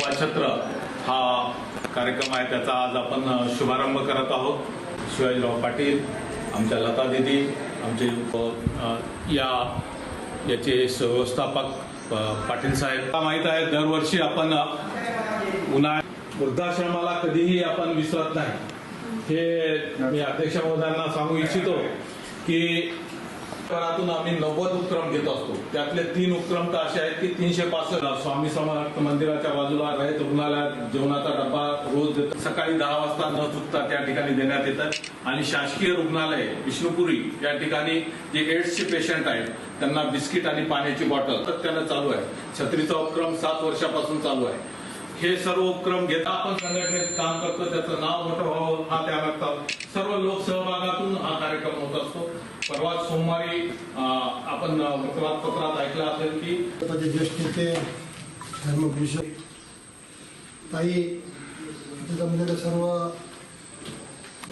छत्र हा कार्यक्रम आहे त्याचा आज आपण शुभारंभ करत आहोत. शिवाजीराव पाटील आमच्या लता दिदी आमचे या याचे व्यवस्थापक पाटील साहेब. माहीत आहे दरवर्षी आपण उन्हाळ्या वृद्धाश्रमाला कधीही आपण विसरत नाही. हे मी अध्यक्ष महोदयांना सांगू इच्छितो की करातून आम्ही नव्वद उपक्रम घेत असतो. त्यातले तीन उपक्रम तर असे आहेत की तीनशे पासष्ट. स्वामी समर्थ मंदिराच्या बाजूला रहित रुग्णालयात जेवणाचा डबा रोज देतात सकाळी दहा वाजता न चुकता त्या ठिकाणी देण्यात येतात. आणि शासकीय रुग्णालय विष्णुपुरी या ठिकाणी जे एड्सचे पेशंट आहेत त्यांना बिस्किट आणि पाण्याची बॉटल त्यानं चालू आहे. छत्रीचा उपक्रम सात वर्षापासून चालू आहे. हे सर्व उपक्रम घेता आपण संघटनेत काम करतो. त्याचं नाव मोठं व्हावं हा त्या सर्व लोकसहभागातून हा कार्यक्रम होत असतो. परवा सोमवारी आपण वृत्तपत्रात ऐकलं असेल की भारताचे ज्येष्ठ नेते धर्मभूषण ताई जमलेले सर्व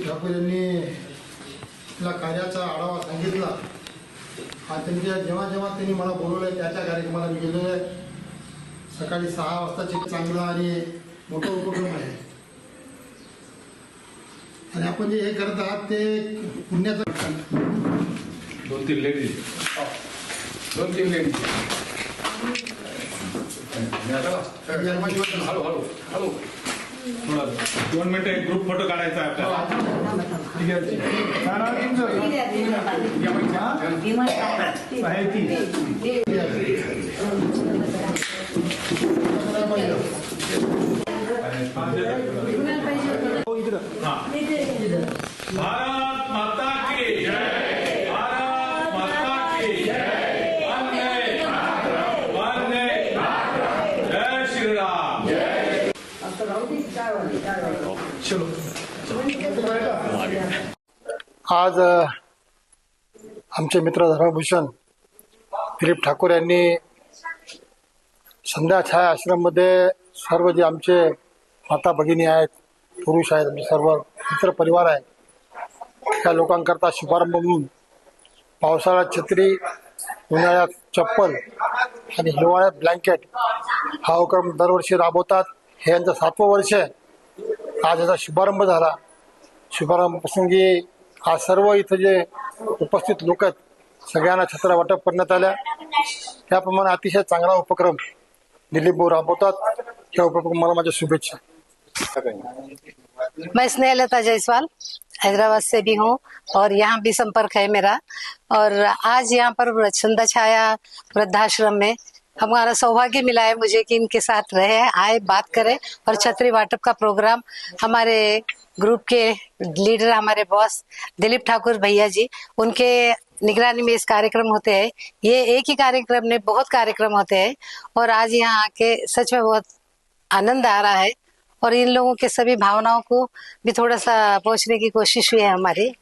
ठाकूर यांनी आपल्या कार्याचा आढावा सांगितला. हा त्यांच्या जेव्हा जेव्हा त्यांनी मला बोलवलं त्या कार्यक्रमाला मी गेलेलो आहे. सकाळी सहा वाजताचे चांगला आणि मोठा उपक्रम आहे. आणि आपण जे हे करत आहात ते पुण्याचं दोन तीन लेडीज दोन तीन लेडीज हळू हळू थोडा दोन मिनिटं एक ग्रुप फोटो काढायचा आहे आपल्याला. आज आमचे मित्र धर्मभूषण दिलीप ठाकूर यांनी संध्या छाया आश्रममध्ये सर्व जे आमचे माता भगिनी आहेत पुरुष आहेत आमचे सर्व मित्र परिवार आहे त्या लोकांकरता शुभारंभ म्हणून पावसाळ्यात छत्री उन्हाळ्यात चप्पल आणि हिवाळ्यात ब्लँकेट हा उपक्रम दरवर्षी राबवतात. हे यांचं सातवं वर्ष आज याचा शुभारंभ झाला. शुभारंभ प्रसंगी आज सर्व इथं जे उपस्थित लोक आहेत सगळ्यांना छत्रा वाटप करण्यात आल्या. त्याप्रमाणे अतिशय चांगला उपक्रम दिलीप भाऊ राबवतात. त्या उपक्रम मला माझ्या शुभेच्छा. मैं स्नेहलता जायसवाल हैदराबाद से भी हूँ और यहाँ भी संपर्क है मेरा। और आज यहाँ पर छंदा छाया वृद्धाश्रम में हमारा सौभाग्य मिला है मुझे कि इनके साथ रहे, आए, बात करें। और छतरी वाटप का प्रोग्राम हमारे ग्रुप के लीडर, हमारे बॉस दिलीप ठाकुर भैया जी, उनके निगरानी में इस कार्यक्रम होते हैं। ये एक ही कार्यक्रम में बहुत कार्यक्रम होते हैं। और आज यहाँ आके सच में बहुत आनंद आ रहा है। और इन लोगों के सभी भावनाओं को भी थोड़ा सा पहुँचने की कोशिश हुई है हमारी।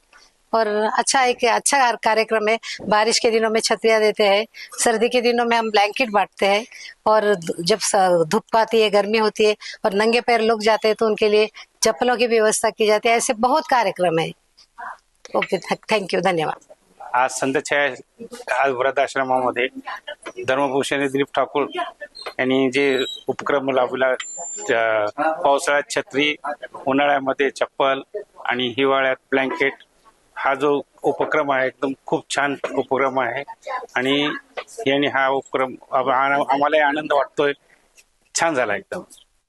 और अच्छा एक अच्छा कार्यक्रम है। बारिश के दिनों में छतरियाँ देते हैं सर्दी के दिनों में हम ब्लैंकेट बांटते हैं और जब धूप आती है गर्मी होती है और नंगे पैर लोग जाते हैं तो उनके लिए चप्पलों की व्यवस्था की जाती है। ऐसे बहुत कार्यक्रम है। ओके थैंक यू धन्यवाद। आज संतछाया आज वृद्धाश्रमामध्ये धर्मभूषण दिलीप ठाकूर यांनी जे उपक्रम लाभला अं, पावसाळ्यात छत्री उन्हाळ्यामध्ये चप्पल आणि हिवाळ्यात ब्लँकेट हा जो उपक्रम आहे एकदम खूप छान उपक्रम आहे. आणि यांनी हा उपक्रम आम्हालाही आनंद वाटतोय. छान झाला एकदम.